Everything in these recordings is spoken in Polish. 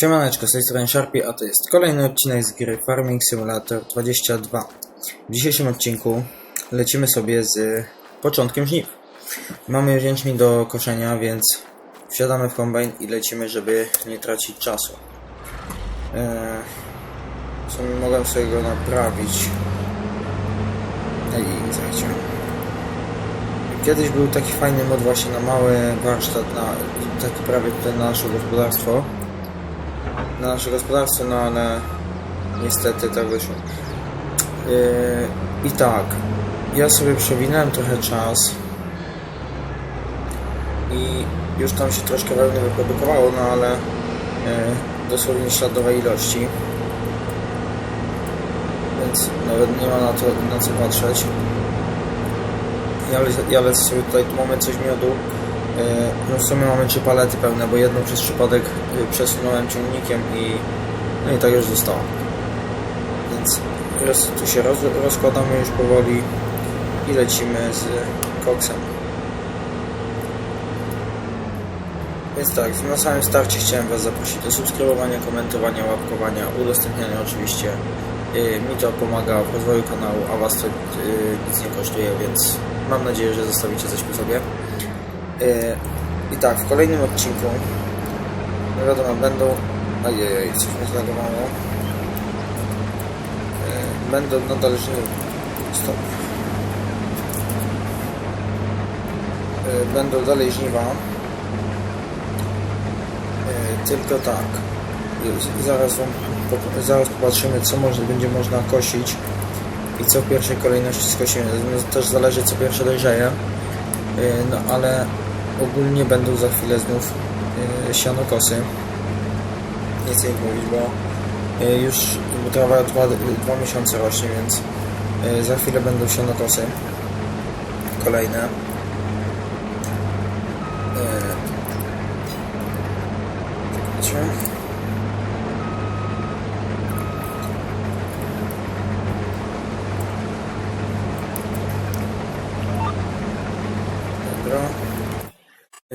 Siemaneczko, z tej strony Sharpie, a to jest kolejny odcinek z gry Farming Simulator 22. W dzisiejszym odcinku lecimy sobie z początkiem żniw. Mamy już jęczmień do koszenia, więc wsiadamy w kombajn i lecimy, żeby nie tracić czasu. Eee, sumie mogłem sobie go naprawić. Ej, zajdzie. Kiedyś był taki fajny mod właśnie na mały warsztat, na taki prawie tutaj na nasze gospodarstwo na nasze gospodarstwo, no ale niestety tak wyszło. Yy, I tak, ja sobie przewinąłem trochę czas i już tam się troszkę wełny wyprodukowało, no ale yy, dosłownie śladowej ilości. Więc nawet nie ma na to na co patrzeć. Ja, le ja lecę sobie tutaj, tu mamy coś miodu. Yy, No w sumie mamy trzy palety pełne, bo jedną przez przypadek yy, przesunąłem ciągnikiem i no i tak już zostało. Więc tu się roz, rozkładamy już powoli i lecimy z koksem. Więc tak, na samym starcie chciałem Was zaprosić do subskrybowania, komentowania, łapkowania, udostępniania oczywiście. Yy, mi to pomaga w rozwoju kanału, a Was to nic nie kosztuje, więc mam nadzieję, że zostawicie coś po sobie. Yy, I tak, w kolejnym odcinku, no wiadomo, będą... Ajajaj, coś mnie zlagowało. Yy, Będą nadal żniw... Stop. Yy, Będą dalej żniwa. Tylko tak. Zaraz, zaraz popatrzymy, co może, będzie można kosić i co w pierwszej kolejności skosimy. No, też zależy, co pierwsze dojrzeje. No ale ogólnie będą za chwilę znów yy, sianokosy. Nie chcę ich mówić, bo yy, już bo trawa dwa, dwa miesiące rośnie, więc yy, za chwilę będą sianokosy. Kolejne.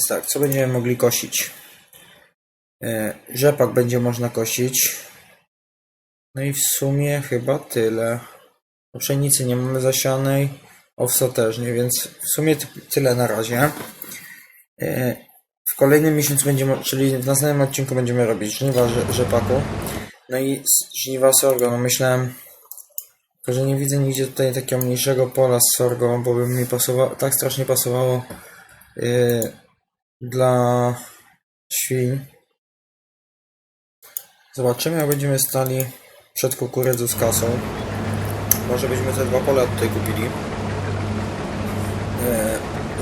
Więc tak, co będziemy mogli kosić? E, Rzepak będzie można kosić. No i w sumie chyba tyle. Pszenicy nie mamy zasianej, owsa też nie, więc w sumie ty- tyle na razie. E, W kolejnym miesiącu będziemy, czyli w następnym odcinku będziemy robić żniwa rze- rzepaku. No i żniwa sorgo. No myślałem, tylko że nie widzę nigdzie tutaj takiego mniejszego pola z sorgo, bo by mi pasowało, tak strasznie pasowało yy, dla świń. Zobaczymy, jak będziemy stali przed kukurydzą z kasą. Może byśmy te dwa pola tutaj kupili. Yy,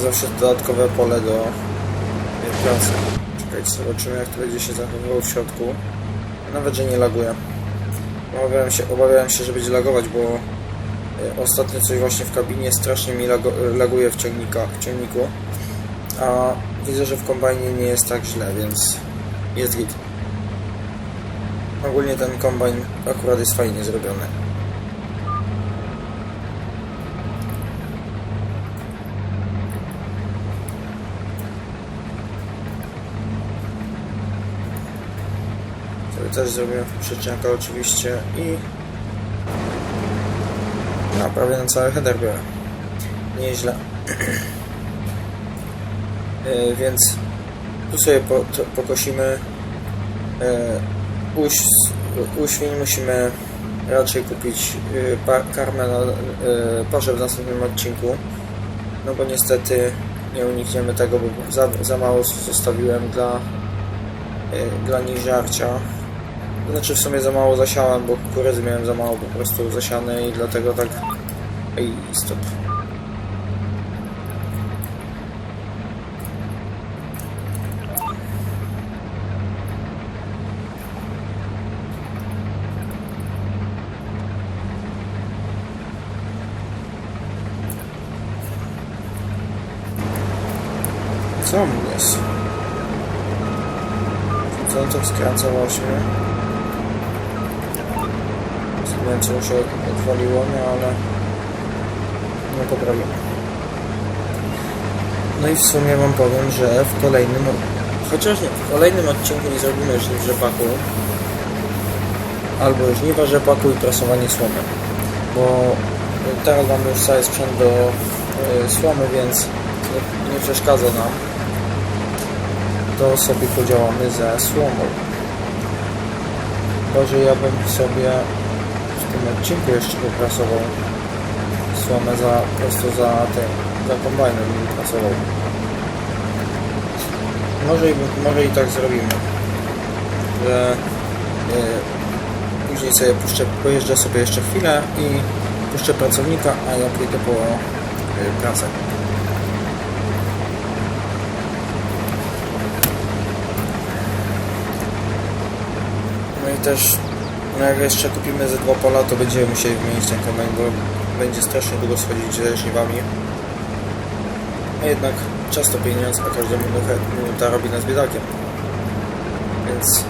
zawsze dodatkowe pole do pracy. Czekajcie, zobaczymy, jak to będzie się zachowywało w środku. Nawet, że nie laguje. Obawiałem się, obawiałem się, że będzie lagować, bo y, ostatnio coś właśnie w kabinie strasznie mi lago, laguje w, ciągnika, w ciągniku. A widzę, że w kombajnie nie jest tak źle, więc jest git. Ogólnie ten kombajn akurat jest fajnie zrobiony. Sobie też zrobiłem przyczynkę oczywiście i no, prawie na cały header biorę. Nieźle. Yy, więc tu sobie po, to, pokosimy. Yy, u, ś- u świń musimy raczej kupić yy, pa, karmę na yy, parze w następnym odcinku. No bo niestety nie unikniemy tego, bo za, za mało zostawiłem dla yy, dla nich żarcia. Znaczy w sumie za mało zasiałem, bo kukurydzy miałem za mało po prostu zasiane i dlatego tak... Ej, stop. Co mu jest? Tak skręca właśnie? Mu się odwaliło, no ale nie poprawimy. No i w sumie wam powiem, że w kolejnym, chociaż nie, w kolejnym odcinku nie zrobimy żniw rzepaku, albo żniwa rzepaku i prasowanie słomy, bo teraz mamy już cały sprzęt do y, słomy, więc nie, nie przeszkadza nam. To sobie podziałamy ze słomą. Chyba, że ja bym sobie w tym odcinku jeszcze poprasował słomę za, prosto za tym, za kombajnem bym. Może i, może i tak zrobimy, że y, później sobie puszczę, pojeżdżę sobie jeszcze chwilę i puszczę pracownika, a ja pójdę po y, pracę. I też, no jak jeszcze kupimy ze dwa pola, to będziemy musieli wymienić ten kombajn, bo będzie strasznie długo schodzić ze żniwami. A jednak czas to pieniądz, a każda minuta, robi nas biedakiem. Więc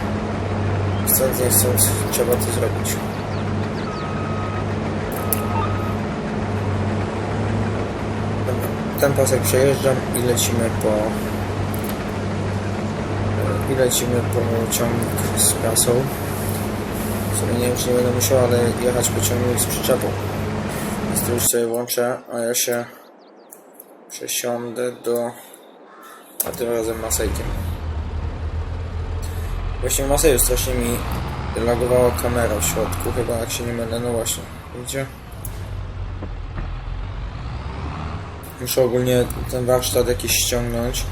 chcąc nie chcąc, trzeba to zrobić. Dobra, ten pasek przejeżdżam i lecimy po i lecimy po ciągnik z prasą. W sumie nie wiem, czy nie będę musiał, ale jechać po ciągnik z przyczepą. Więc to już sobie włączę, a ja się przesiądę do... a tym razem masejkiem. Właśnie Maseju strasznie mi lagowała kamera w środku, chyba jak się nie mylę, no właśnie, widzicie? Muszę ogólnie ten warsztat jakiś ściągnąć,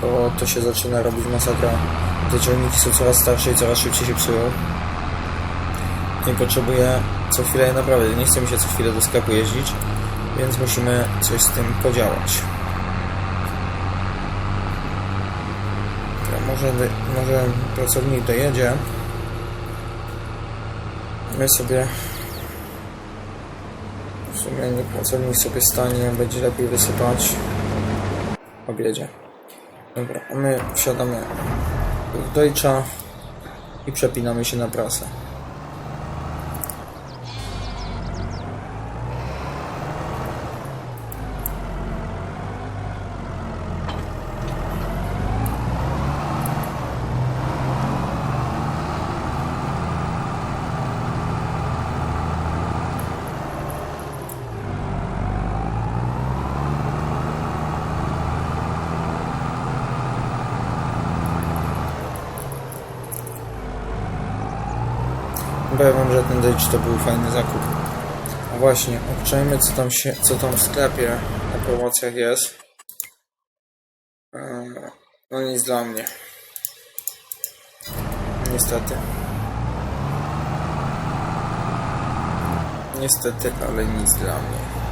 bo to się zaczyna robić masakra. Te ciągniki są coraz starsze i coraz szybciej się psują. Nie potrzebuję co chwilę je naprawiać, nie chce mi się co chwilę do sklepu jeździć, więc musimy coś z tym podziałać. Może, może pracownik dojedzie. My sobie w sumie nie pracownik sobie stanie, będzie lepiej wysypać obiedzie. Dobra, my wsiadamy w Deutscha i przepinamy się na prasę. Powiem wam, że ten Deutsch to był fajny zakup. A właśnie, obczajmy co tam się, co tam w sklepie na promocjach jest. Eee, No nic dla mnie. Niestety. Niestety, ale nic dla mnie.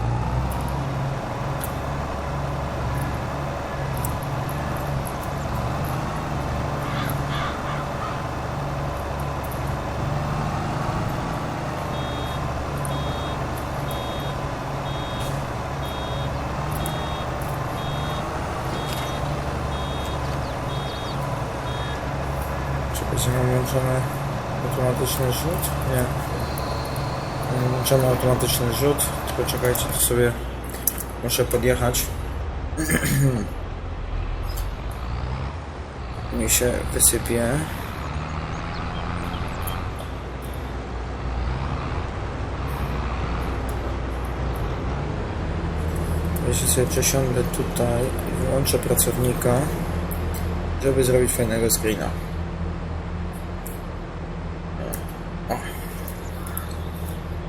Czy mam włączony automatyczny rzut? Nie. Mam Włączony automatyczny rzut, tylko czekajcie, tu sobie muszę podjechać. Mi się wysypie. Jeśli sobie przesiądę tutaj i wyłączę pracownika, żeby zrobić fajnego screena.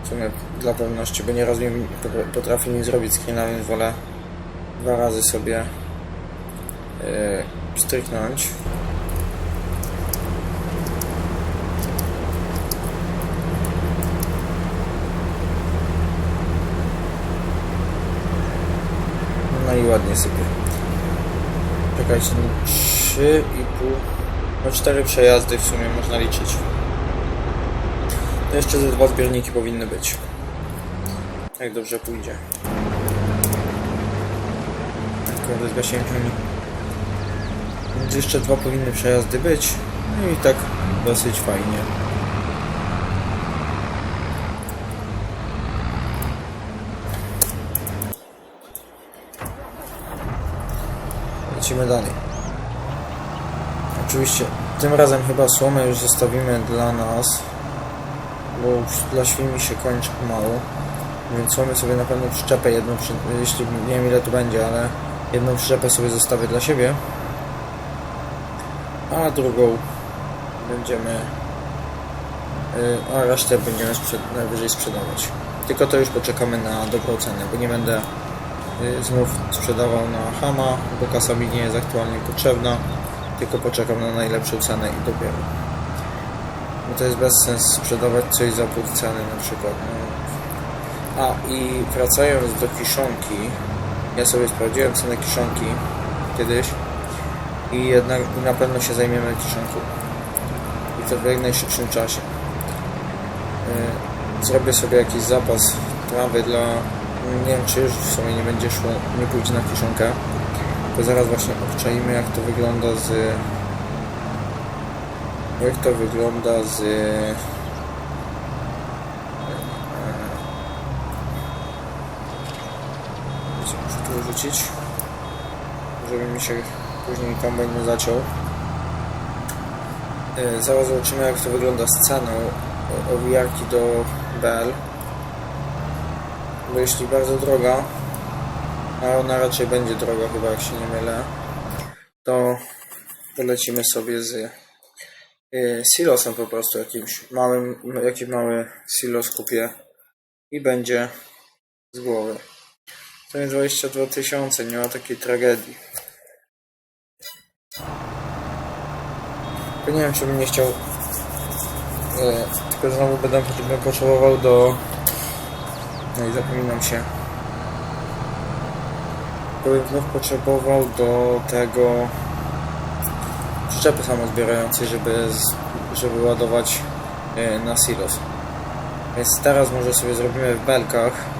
W sumie dla pewności, bo nieraz mi po- potrafi mi zrobić screena, więc wolę dwa razy sobie yy, stryknąć. No i ładnie sobie. Czekajcie, no 3,5, no 4 przejazdy w sumie można liczyć. To jeszcze ze dwa zbiorniki powinny być. Jak dobrze pójdzie. Kurde, zgasiłem silnik. Więc jeszcze dwa powinny przejazdy być. No i tak dosyć fajnie. Lecimy dalej. Oczywiście, tym razem chyba słomę już zostawimy dla nas, bo już dla świn mi się kończy pomału. Więc słomy sobie na pewno przyczepę jedną, jeśli nie wiem ile tu będzie, ale jedną przyczepę sobie zostawię dla siebie. A drugą będziemy, y, a resztę będziemy sprzed, najwyżej sprzedawać. Tylko to już poczekamy na dobrą cenę, bo nie będę y, znów sprzedawał na Hama, bo kasa mi nie jest aktualnie potrzebna, tylko poczekam na najlepszą cenę i dopiero. Bo to jest bez sens sprzedawać coś za pół ceny na przykład. No. A i wracając do kiszonki, ja sobie sprawdziłem cenę kiszonki kiedyś i jednak i na pewno się zajmiemy kiszonką. I to w jak najszybszym czasie. Yy, Zrobię sobie jakiś zapas trawy dla... Nie wiem czy już w sumie nie będzie szło, nie pójdzie na kiszonkę. To zaraz właśnie obczajmy jak to wygląda z... Jak to wygląda z... Wrzucić, żeby mi się później kombajn nie zaciął. Yy, Zaraz zobaczymy jak to wygląda z ceną owijarki do BL. Bo jeśli bardzo droga, a ona raczej będzie droga chyba jak się nie mylę, to polecimy sobie z yy, silosem po prostu jakimś małym, jaki mały silos kupię i będzie z głowy. To jest 22 tysiące, nie ma takiej tragedii. Nie wiem, czy bym nie chciał. E, tylko znowu będę, potrzebował do. No i zapominam się. Bym znów potrzebował do tego. Przyczepy samozbierającej, żeby, żeby ładować e, na silos. Więc teraz może sobie zrobimy w belkach.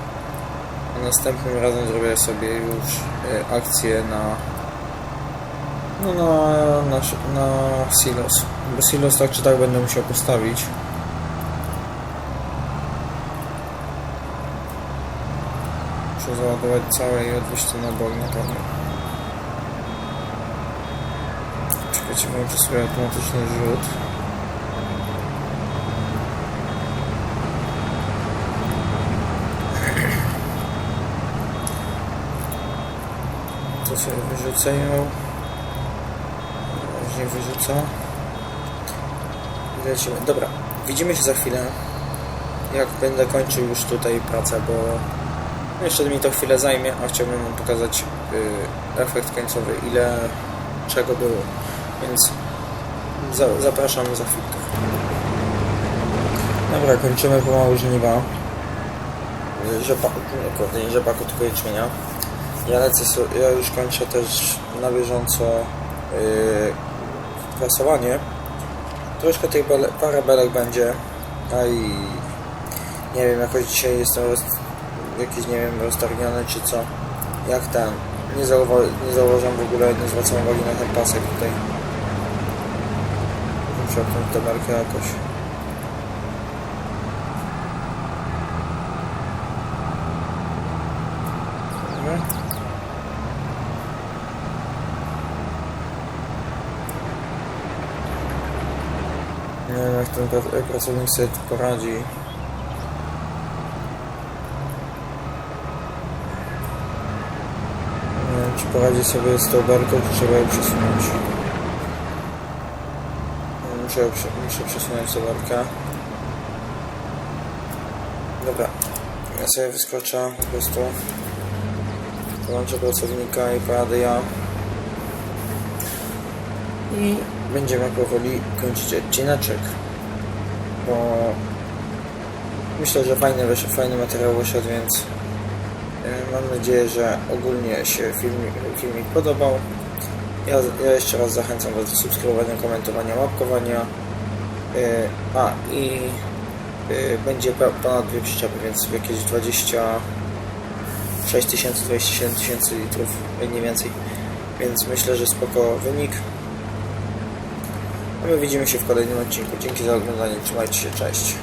Następnym razem zrobię sobie już e, akcję na no na, na, na silos. Bo silos tak czy tak będę musiał postawić. Muszę załadować całe i odwieźć to na bok na pewno. Czekajcie, włączę sobie automatyczny rzut. To sobie wyrzucę ją. Później wyrzucę. I lecimy. Dobra, widzimy się za chwilę. Jak będę kończył już tutaj pracę, bo jeszcze mi to chwilę zajmie, a chciałbym wam pokazać y, efekt końcowy, ile czego było. Więc za, zapraszam za chwilkę. Dobra, kończymy pomału żniwa. Rzepaku, nie, nie rzepaku, tylko jęczmienia. Ja lecę, ja już kończę też na bieżąco yy, prasowanie. Troszkę tych bele, parę belek będzie, a i nie wiem, jakoś dzisiaj jestem roz, jakiś, nie wiem, roztargniony czy co. Jak ten, nie, zauwa nie zauważam w ogóle, nie zwracam uwagi na ten pasek tutaj. Muszę opnąć tę belkę jakoś. Dobra. Nie wiem jak ten pracownik sobie poradzi. Czy poradzi sobie z tą belką, czy trzeba ją przesunąć. Muszę, muszę przesunąć tą belkę. Dobra, ja sobie wyskoczę po prostu. Połączę pracownika i pojadę ja. I będziemy powoli kończyć odcineczek. Bo myślę, że fajny, fajny materiał wyszedł, więc e, mam nadzieję, że ogólnie się filmik, filmik podobał. Ja, ja jeszcze raz zachęcam Was do subskrybowania, komentowania, łapkowania. E, A i e, będzie ponad dwie przyczepy, więc jakieś 26 tysięcy, 27 tysięcy litrów, nie więcej. Więc myślę, że spoko wynik. A my widzimy się w kolejnym odcinku. Dzięki za oglądanie. Trzymajcie się. Cześć.